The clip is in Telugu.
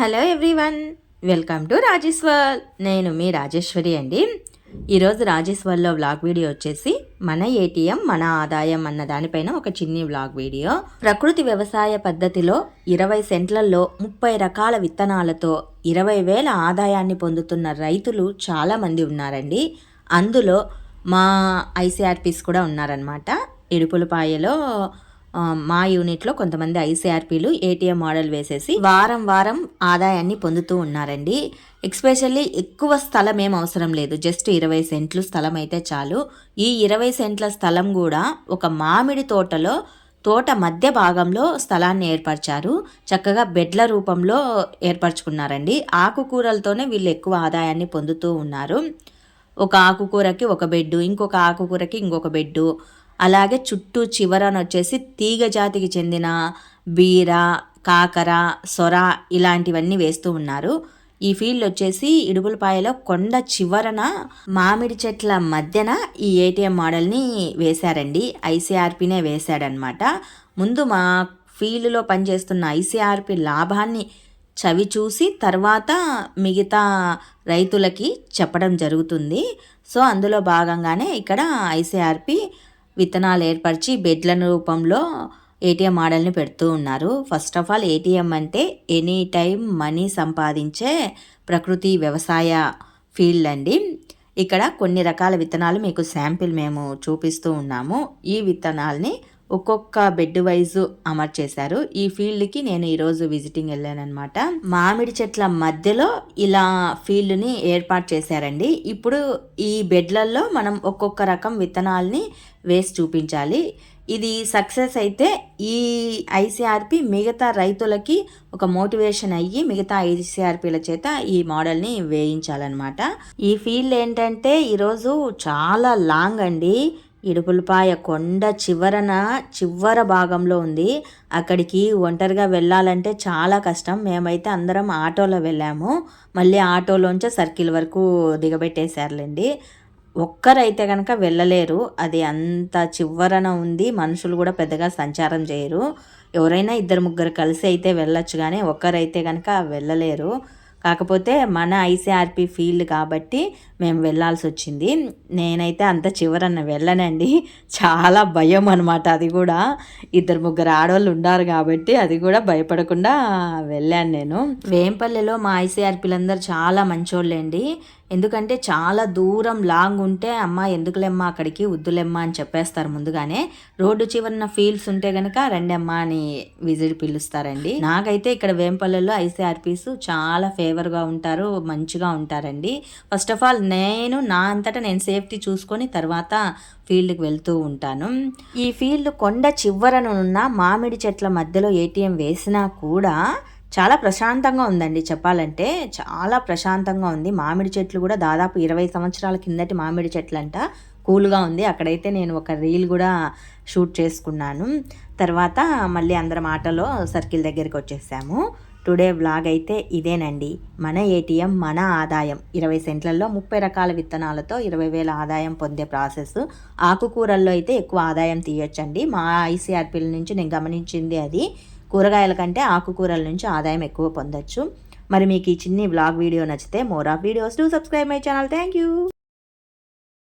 Hello everyone welcome to Rajeshwar. నేను మీ రాజేశ్వరి అండి. ఈరోజు రాజేశ్వర్లో వ్లాగ్ వీడియో వచ్చేసి మన ఏటీఎం మన ఆదాయం అన్న దానిపైన ఒక చిన్ని వ్లాగ్ వీడియో. ప్రకృతి వ్యవసాయ పద్ధతిలో ఇరవై సెంట్లలో ముప్పై రకాల విత్తనాలతో ఇరవై వేల ఆదాయాన్ని పొందుతున్న రైతులు చాలామంది ఉన్నారండి. అందులో మా ఐసీఆర్పీస్ కూడా ఉన్నారనమాట ఇడుపులపాయలో మా యూనిట్లో కొంతమంది ఐసీఆర్పీలు ఏటీఎం మోడల్ వేసేసి వారం వారం ఆదాయాన్ని పొందుతూ ఉన్నారండి. ఎక్స్పెషల్లీ ఎక్కువ స్థలం ఏం అవసరం లేదు. జస్ట్ ఇరవై సెంట్లు స్థలం అయితే చాలు. ఈ ఇరవై సెంట్ల స్థలం కూడా ఒక మామిడి తోటలో తోట మధ్య భాగంలో స్థలాన్ని ఏర్పరిచారు. చక్కగా బెడ్ల రూపంలో ఏర్పరచుకున్నారండి. ఆకుకూరలతోనే వీళ్ళు ఎక్కువ ఆదాయాన్ని పొందుతూ ఉన్నారు. ఒక ఆకుకూరకి ఒక బెడ్డు ఇంకొక ఆకుకూరకి ఇంకొక బెడ్డు అలాగే చుట్టూ చివరన వచ్చేసి తీగ జాతికి చెందిన బీర కాకర సొర ఇలాంటివన్నీ వేస్తూ ఉన్నారు. ఈ ఫీల్డ్ వచ్చేసి ఇడుగులపాయలో కొండ చివరన మామిడి చెట్ల మధ్యన ఈ ఏటీఎం మోడల్ని వేశారండి. ఐసీఆర్పీనే వేశాడనమాట ముందు మా ఫీల్డ్లో పనిచేస్తున్న ఐసీఆర్పి లాభాన్ని చవి చూసి తర్వాత మిగతా రైతులకి చెప్పడం జరుగుతుంది. సో అందులో భాగంగానే ఇక్కడ ఐసీఆర్పి విత్తనాలు ఏర్పరిచి బెడ్ల రూపంలో ఏటీఎం మోడల్ని పెడుతూ ఉన్నారు. ఫస్ట్ ఆఫ్ ఆల్ ఏటీఎం అంటే ఎనీ టైం మనీ సంపాదించే ప్రకృతి వ్యవసాయ ఫీల్డ్ అండి. ఇక్కడ కొన్ని రకాల విత్తనాలు మీకు శాంపిల్ మేము చూపిస్తూ ఉన్నాము. ఈ విత్తనాల్ని ఒక్కొక్క బెడ్ వైజ్ అమర్చేశారు. ఈ ఫీల్డ్కి నేను ఈరోజు విజిటింగ్ వెళ్ళానమాట మామిడి చెట్ల మధ్యలో ఇలా ఫీల్డ్ని ఏర్పాటు చేశారండి. ఇప్పుడు ఈ బెడ్లలో మనం ఒక్కొక్క రకం విత్తనాల్ని వేసి చూపించాలి. ఇది సక్సెస్ అయితే ఈ ఐసీఆర్పి మిగతా రైతులకి ఒక మోటివేషన్ అయ్యి మిగతా ఐసీఆర్పీల చేత ఈ మోడల్ని వేయించాలన్నమాట. ఈ ఫీల్డ్ ఏంటంటే ఈరోజు చాలా లాంగ్ అండి. ఇడుపులపాయ కొండ చివరన చివర భాగంలో ఉంది. అక్కడికి ఒంటరిగా వెళ్ళాలంటే చాలా కష్టం. మేమైతే అందరం ఆటోలో వెళ్ళాము. మళ్ళీ ఆటోలోంచే సర్కిల్ వరకు దిగబెట్టేశారులేండి. ఒక్కరైతే కనుక వెళ్ళలేరు. అది అంత చివరన ఉంది. మనుషులు కూడా పెద్దగా సంచారం చేయరు. ఎవరైనా ఇద్దరు ముగ్గురు కలిసి అయితే వెళ్ళొచ్చు కానీ ఒక్కరైతే కనుక వెళ్ళలేరు. కాకపోతే మన ఐసీఆర్పి ఫీల్డ్ కాబట్టి మేము వెళ్ళాల్సి వచ్చింది. నేనైతే అంత చివరన్న వెళ్ళనండి. చాలా భయం అనమాట అది కూడా. ఇద్దరు ముగ్గురు ఆడవాళ్ళు ఉన్నారు కాబట్టి అది కూడా భయపడకుండా వెళ్ళాను నేను. వేంపల్లిలో మా ఐసీఆర్పీలందరూ చాలా మంచోళ్ళండి. ఎందుకంటే చాలా దూరం లాంగ్ ఉంటే అమ్మ ఎందుకులేమ్మా అక్కడికి వద్దులేమ్మా అని చెప్పేస్తారు ముందుగానే. రోడ్డు చివరిన ఫీల్డ్స్ ఉంటే కనుక రెండమ్మా అని విజిట్ పిలుస్తారండి. నాకైతే ఇక్కడ వేంపల్లెలో ఐసీఆర్పీస్ చాలా ఫేవర్గా ఉంటారు మంచిగా ఉంటారండి. ఫస్ట్ ఆఫ్ ఆల్ నేను నా అంతటా నేను సేఫ్టీ చూసుకొని తర్వాత ఫీల్డ్కి వెళ్తూ ఉంటాను. ఈ ఫీల్డ్ కొండ చివరనున్న మామిడి చెట్ల మధ్యలో ఏటీఎం వేసినా కూడా చాలా ప్రశాంతంగా ఉందండి చెప్పాలంటే. చాలా ప్రశాంతంగా ఉంది. మామిడి చెట్లు కూడా దాదాపు ఇరవై సంవత్సరాల కిందటి మామిడి చెట్లు అంట కూల్గా ఉంది. అక్కడైతే నేను ఒక రీల్ కూడా షూట్ చేసుకున్నాను. తర్వాత మళ్ళీ అందరం ఆటలో సర్కిల్ దగ్గరికి వచ్చేసాము. టుడే వ్లాగ్ అయితే ఇదేనండి. మన ఏటీఎం మన ఆదాయం. ఇరవై సెంట్లలో ముప్పై రకాల విత్తనాలతో ఇరవై వేల ఆదాయం పొందే ప్రాసెస్. ఆకుకూరల్లో అయితే ఎక్కువ ఆదాయం తీయొచ్చండి. మా ఐసీఆర్పీల నుంచి నేను గమనించింది అది. కూరగాయల కంటే ఆకుకూరల నుంచి ఆదాయం ఎక్కువ పొందొచ్చు. మరి మీకు ఈ చిన్ని బ్లాగ్ వీడియో నచ్చితే more of videos to subscribe my channel thank you